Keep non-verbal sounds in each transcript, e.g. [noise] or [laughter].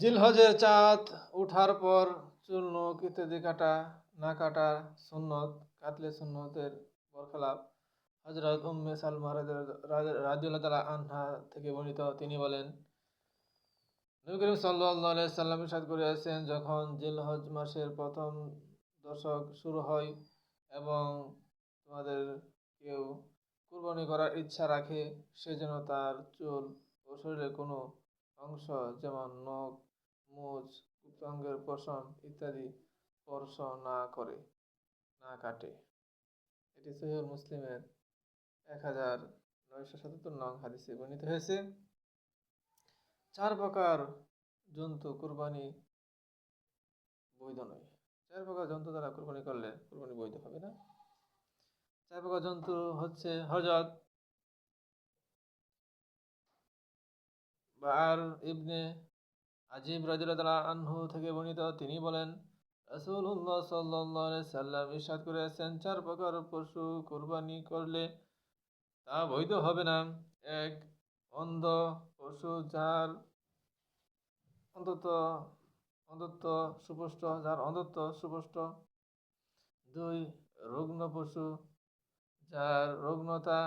জিলহজের চাঁদ উঠার পর চুল ইত্যাদি কাটা, না কাটা সুন্নত কাটলে সুন্নতের বরখলাপ। হজরত উম্মে সালমা রাজিউল্লাহ তালা আনহা থেকে বর্ণিত তিনি বলেন, নবী করিম সাল্লাহ সাল্লাম ইরশাদ করিয়াছেন যখন জিলহজ মাসের প্রথম দশক শুরু হয় এবং তোমাদের কেউ কুরবানি করার ইচ্ছা রাখে, সে যেন তার চুল ও শরীরের কোনো অংশ যেমন নখ, মুজ গুপ্তাঙ্গের পশম ইত্যাদি স্পর্শ না করে, না কাটে। এটি সহিহ মুসলিমের এক হাজার নয়শো সাতাত্তর নং হাদিসে বর্ণিত হয়েছে। চার প্রকার জন্তু কুরবানি বৈধ নয়। চার প্রকার জন্তু দ্বারা কুরবানি করলে কুরবানি বৈধ হবে না। চার প্রকার জন্তু হচ্ছে হজরত আর ইবনে আজিব রাজিউল্লাহ আনহু থেকে বর্ণিত তিনি বলেন, রাসূলুল্লাহ সাল্লাল্লাহু আলাইহি সাল্লাম ইরশাদ করেছেন চার প্রকার পশু কুরবানি করলে তা বৈধ হবে না। এক, অন্ধ পশু যার অন্তত অন্ধত্ব সুপুষ্ট, যার অন্তত সুপুষ্ট। দুই, রুগ্ন পশু যার রুগ্নতা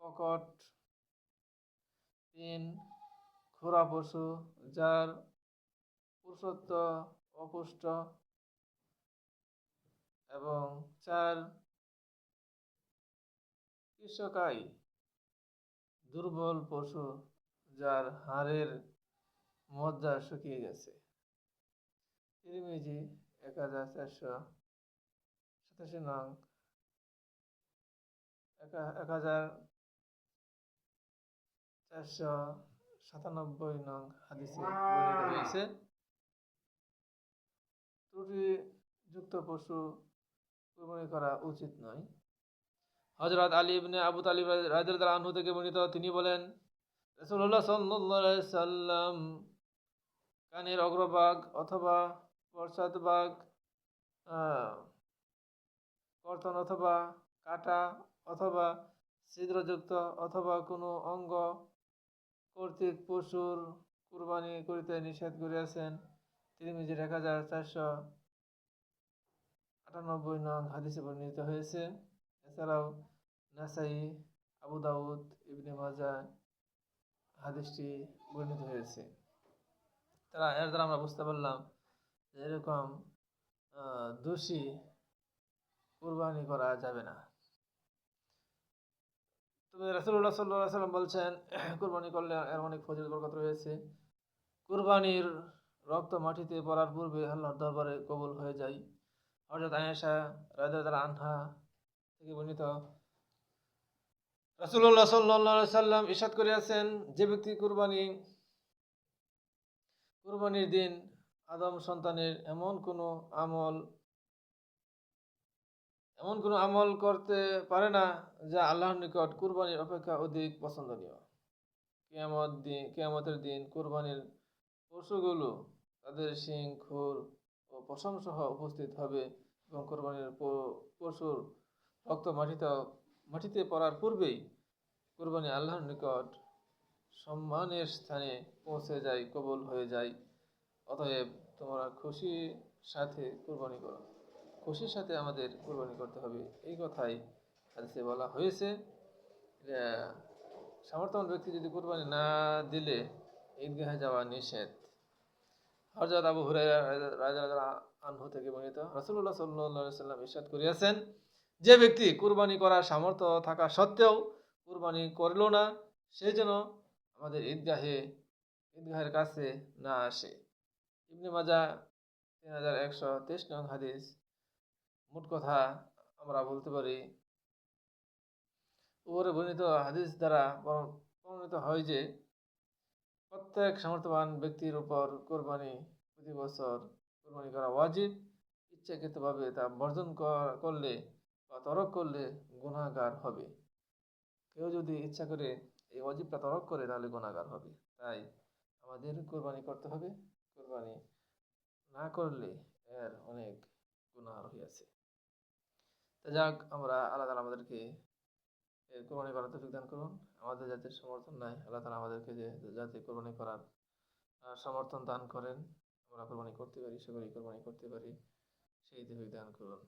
প্রকট। তিন খোরা পশু যার পুরুষত্ব অপুষ্ট এবং চার কৃষকাই দুর্বল পশু যার হাড়ের মজ্জা শুকিয়ে গেছে। তিরিমিজি এক হাজার চারশো সাতাশি নং, এক এক হাজার চারশো সাতানব্বই নং হাদিসে বর্ণিত হয়েছে। ত্রুটিযুক্ত পশু কুরবানি করা উচিত নয়। হজরত আলী ইবনে আবু তালিব রাজিয়াল্লাহু আনহু থেকে বর্ণিত তিনি বলেন রাসূলুল্লাহ সাল্লাল্লাহু আলাইহি সাল্লাম কানের অগ্রভাগ অথবা পশ্চাৎভাগ কর্তন অথবা কাটা অথবা ছিদ্রযুক্ত অথবা কোনো অঙ্গ কর্তৃক পশুর কুরবানি করিতে নিষেধ করিয়াছেন নিজের এক হাজার চারশো আটানব্বই নং হাদিসে বর্ণিত হয়েছে। এছাড়াও নাসাই, আবু দাউদ, ইবনে মাজা হাদিসটি বর্ণিত হয়েছে। তারা এর দ্বারা আমরা বুঝতে পারলাম যে এরকম দোষী কুরবানি করা যাবে না। তবে রাসুল্লাহ সাল্লাহ সাল্লাম বলছেন, [clears throat] কুরবানি করলে এর অনেক ফজিল বরকত রয়েছে। কুরবানির রক্ত মাটিতে পড়ার পূর্বে আল্লাহর দরবারে কবুল হয়ে যায়। হজরত আয়েশা রাজা আনহা থেকে বর্ণিত রাসুল্লাহ সাল্লাহ সাল্লাম ইসাদ করিয়াছেন, যে ব্যক্তি কুরবানি, কুরবানির দিন আদম সন্তানের এমন কোনো আমল এমন কোনো আমল করতে পারে না যা আল্লাহর নিকট কুরবানির অপেক্ষা অধিক পছন্দনীয়। কেয়ামত দিন কেয়ামতের দিন কুরবানির পশুগুলো তাদের শিং, খুর ও পশম সহ উপস্থিত হবে এবং কোরবানির পশুর রক্ত মাটিতে মাটিতে পড়ার পূর্বেই কোরবানি আল্লাহর নিকট সম্মানের স্থানে পৌঁছে যায়, কবল হয়ে যায়। অতএব তোমরা খুশির সাথে কোরবানি করো। খুশির সাথে আমাদের কোরবানি করতে হবে। এই কথাই হাদিসে বলা হয়েছে। সামর্থ্যবান ব্যক্তি যদি কোরবানি না দিলে ঈদগাহে যাওয়া নিষেধ। হরজাদ আবু হুরাই রাজা আনহু থেকে বর্ণিত রসুল্লাহ সাল্লাহ সাল্লাম ইরশাদ করিয়াছেন, যে ব্যক্তি কুরবানি করার সামর্থ্য থাকা সত্ত্বেও কুরবানি করল না, সে যেন আমাদের ঈদগাহে, ঈদগাহের কাছে না আসে। ইবনে মাজা তিন হাজার একশো তেইশ নং হাদিস মোট কথা আমরা বলতে পারি, উপরে বর্ণিত হাদিস দ্বারা প্রমাণিত হয় যে, প্রত্যেক সামর্থ্যবান ব্যক্তির উপর কোরবানি প্রতি বছর কোরবানি করা ওয়াজিব। ইচ্ছাকৃতভাবে তা বর্জন করলে বা তরক করলে গুণাগার হবে। কেউ যদি ইচ্ছা করে এই অজিবটা তরক করে তাহলে গুণাগার হবে। তাই আমাদের কোরবানি করতে হবে। কোরবানি না করলে এর অনেক গুণা রহিয়াছে। যাক, আমরা আল্লাহ আমাদেরকে কোরবানি করার তফিক দান করুন। আমাদের যাতে সমর্থন নাই। আল্লাহ তালা আমাদেরকে যে যাতে কোরবানি করার সমর্থন দান করেন, আমরা কোরবানি করতে পারি, সকলেই কোরবানি করতে পারি। সেই তফিক দান করুন।